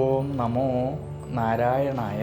ഓം നമോ നാരായണായ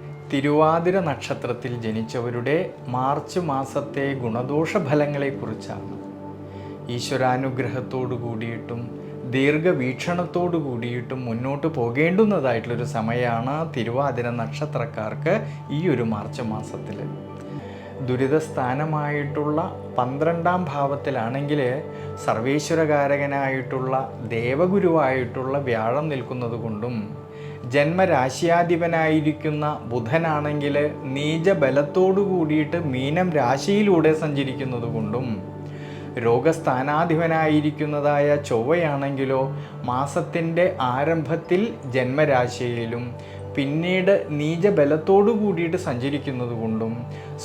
തിരുവാതിര നക്ഷത്രത്തിൽ ജനിച്ചവരുടെ മാർച്ച് മാസത്തെ ഗുണദോഷ ഫലങ്ങളെക്കുറിച്ചാണ് ഈശ്വരാനുഗ്രഹത്തോടു കൂടിയിട്ടും ദീർഘവീക്ഷണത്തോടു കൂടിയിട്ടും മുന്നോട്ട് പോകേണ്ടുന്നതായിട്ടുള്ളൊരു സമയമാണ് തിരുവാതിര നക്ഷത്രക്കാർക്ക് ഈ ഒരു മാർച്ച് മാസത്തിൽ. ദുരിതസ്ഥാനമായിട്ടുള്ള പന്ത്രണ്ടാം ഭാവത്തിലാണെങ്കിൽ സർവേശ്വരകാരകനായിട്ടുള്ള ദേവഗുരുവായിട്ടുള്ള വ്യാഴം നിൽക്കുന്നത് കൊണ്ടും ജന്മരാശിയാധിപനായിരിക്കുന്ന ബുധനാണെങ്കിൽ നീചബലത്തോടു കൂടിയിട്ട് മീനം രാശിയിലൂടെ സഞ്ചരിക്കുന്നത് കൊണ്ടും രോഗസ്ഥാനാധിപനായിരിക്കുന്നതായ ചൊവ്വയാണെങ്കിലോ മാസത്തിന്റെ ആരംഭത്തിൽ ജന്മരാശിയിലും പിന്നീട് നീചബലത്തോടു കൂടിയിട്ട് സഞ്ചരിക്കുന്നത് കൊണ്ടും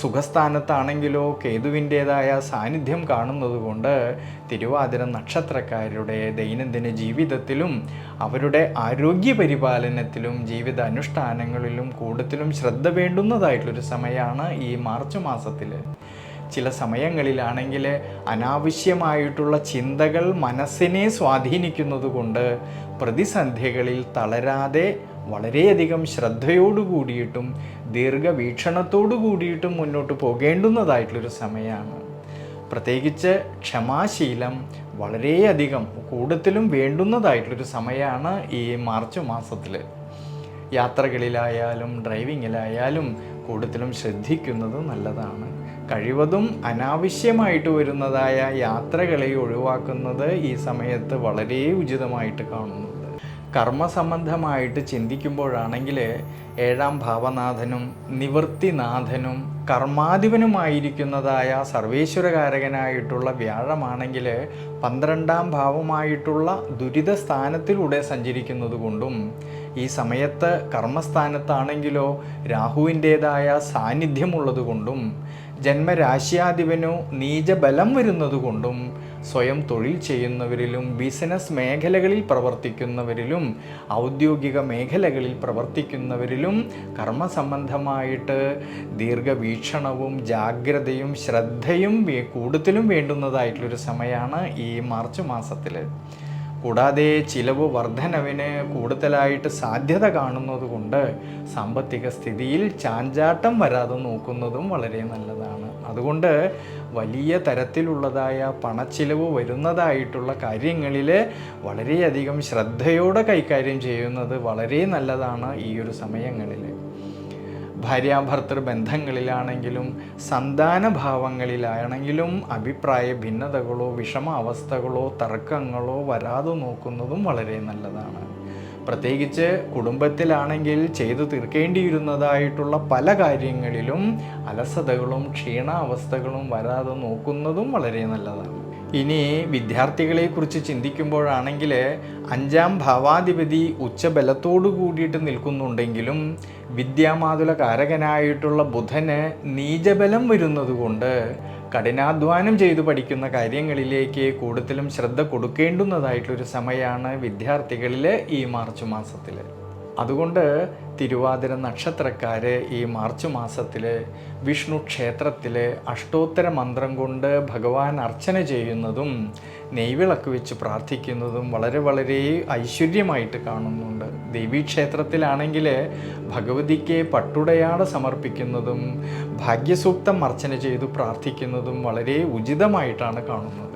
സുഖസ്ഥാനത്താണെങ്കിലോ കേതുവിന്റേതായ സാന്നിധ്യം കാണുന്നത് കൊണ്ട് തിരുവാതിര നക്ഷത്രക്കാരുടെ ദൈനംദിന ജീവിതത്തിലും അവരുടെ ആരോഗ്യ പരിപാലനത്തിലും ജീവിത അനുഷ്ഠാനങ്ങളിലും കൂടുതലും ശ്രദ്ധ വേണ്ടുന്നതായിട്ടുള്ളൊരു സമയമാണ് ഈ മാർച്ച് മാസത്തിൽ ചില സമയങ്ങളിലാണെങ്കിൽ അനാവശ്യമായിട്ടുള്ള ചിന്തകൾ മനസ്സിനെ സ്വാധീനിക്കുന്നത് കൊണ്ട് പ്രതിസന്ധികളിൽ തളരാതെ വളരെയധികം ശ്രദ്ധയോടു കൂടിയിട്ടും ദീർഘവീക്ഷണത്തോടു കൂടിയിട്ടും മുന്നോട്ട് പോകേണ്ടുന്നതായിട്ടുള്ളൊരു സമയമാണ്. പ്രത്യേകിച്ച് ക്ഷമാശീലം വളരെയധികം കൂടുതലും വേണ്ടുന്നതായിട്ടുള്ളൊരു സമയമാണ് ഈ മാർച്ച് മാസത്തിൽ യാത്രകളിലായാലും ഡ്രൈവിങ്ങിലായാലും കൂടുതലും ശ്രദ്ധിക്കുന്നത് നല്ലതാണ്. കഴിവതും അനാവശ്യമായിട്ട് വരുന്നതായ യാത്രകളെ ഒഴിവാക്കുന്നത് ഈ സമയത്ത് വളരെ ഉചിതമായിട്ട് കാണുന്നുണ്ട്. കർമ്മസംബന്ധമായിട്ട് ചിന്തിക്കുമ്പോഴാണെങ്കിൽ ഏഴാം ഭാവനാഥനും നിവൃത്തിനാഥനും കർമാധിപനുമായിരിക്കുന്നതായ സർവേശ്വരകാരകനായിട്ടുള്ള വ്യാഴമാണെങ്കിൽ പന്ത്രണ്ടാം ഭാവമായിട്ടുള്ള ദുരിത സ്ഥാനത്തിലൂടെ സഞ്ചരിക്കുന്നത് കൊണ്ടും ഈ സമയത്ത് കർമ്മസ്ഥാനത്താണെങ്കിലോ രാഹുവിന്റേതായ സാന്നിധ്യമുള്ളത് കൊണ്ടും ജന്മരാശ്യാധിപനു നീചബലം വരുന്നതുകൊണ്ടും സ്വയം തൊഴിൽ ചെയ്യുന്നവരിലും ബിസിനസ് മേഖലകളിൽ പ്രവർത്തിക്കുന്നവരിലും ഔദ്യോഗിക മേഖലകളിൽ പ്രവർത്തിക്കുന്നവരിലും കർമ്മസംബന്ധമായിട്ട് ദീർഘവീക്ഷണവും ജാഗ്രതയും ശ്രദ്ധയും കൂടുതലും വേണ്ടുന്നതായിട്ടുള്ളൊരു സമയമാണ് ഈ മാർച്ച് മാസത്തിൽ കൂടാതെ ചിലവ് വർധനവിന് കൂടുതലായിട്ട് സാധ്യത കാണുന്നത് കൊണ്ട് സാമ്പത്തിക സ്ഥിതിയിൽ ചാഞ്ചാട്ടം വരാതെ നോക്കുന്നതും വളരെ നല്ലതാണ്. അതുകൊണ്ട് വലിയ തരത്തിലുള്ളതായ പണച്ചിലവ് വരുന്നതായിട്ടുള്ള കാര്യങ്ങളിൽ വളരെയധികം ശ്രദ്ധയോടെ കൈകാര്യം ചെയ്യുന്നത് വളരെ നല്ലതാണ് ഈ ഒരു സമയങ്ങളിൽ ഭാര്യാഭർത്തൃ ബന്ധങ്ങളിലാണെങ്കിലും സന്താന ഭാവങ്ങളിലാണെങ്കിലും അഭിപ്രായ ഭിന്നതകളോ വിഷമാവസ്ഥകളോ തർക്കങ്ങളോ വരാതെ നോക്കുന്നതും വളരെ നല്ലതാണ്. പ്രത്യേകിച്ച് കുടുംബത്തിലാണെങ്കിൽ ചെയ്തു തീർക്കേണ്ടിയിരുന്നതായിട്ടുള്ള പല കാര്യങ്ങളിലും അലസതകളും ക്ഷീണാവസ്ഥകളും വരാതെ നോക്കുന്നതും വളരെ നല്ലതാണ്. ഇനി വിദ്യാർത്ഥികളെക്കുറിച്ച് ചിന്തിക്കുമ്പോഴാണെങ്കിൽ അഞ്ചാം ഭാവാധിപതി ഉച്ചബലത്തോടു കൂടിയിട്ട് നിൽക്കുന്നുണ്ടെങ്കിലും വിദ്യാമാതുല കാരകനായിട്ടുള്ള ബുധന് നീചബലം വരുന്നത് കൊണ്ട് കഠിനാധ്വാനം ചെയ്തു പഠിക്കുന്ന കാര്യങ്ങളിലേക്ക് കൂടുതലും ശ്രദ്ധ കൊടുക്കേണ്ടുന്നതായിട്ടുള്ളൊരു സമയമാണ് വിദ്യാർത്ഥികളിൽ ഈ മാർച്ച് മാസത്തിൽ അതുകൊണ്ട് തിരുവാതിര നക്ഷത്രക്കാർ ഈ മാർച്ച് മാസത്തിൽ വിഷ്ണു ക്ഷേത്രത്തിൽ അഷ്ടോത്തര മന്ത്രം കൊണ്ട് ഭഗവാൻ അർച്ചന ചെയ്യുന്നതും നെയ്വിളക്ക് വെച്ച് പ്രാർത്ഥിക്കുന്നതും വളരെ വളരെ ഐശ്വര്യമായിട്ട് കാണുന്നുണ്ട്. ദേവീക്ഷേത്രത്തിലാണെങ്കിൽ ഭഗവതിക്ക് പട്ടുടയാട സമർപ്പിക്കുന്നതും ഭാഗ്യസൂക്തം അർച്ചന ചെയ്തു പ്രാർത്ഥിക്കുന്നതും വളരെ ഉചിതമായിട്ടാണ് കാണുന്നത്.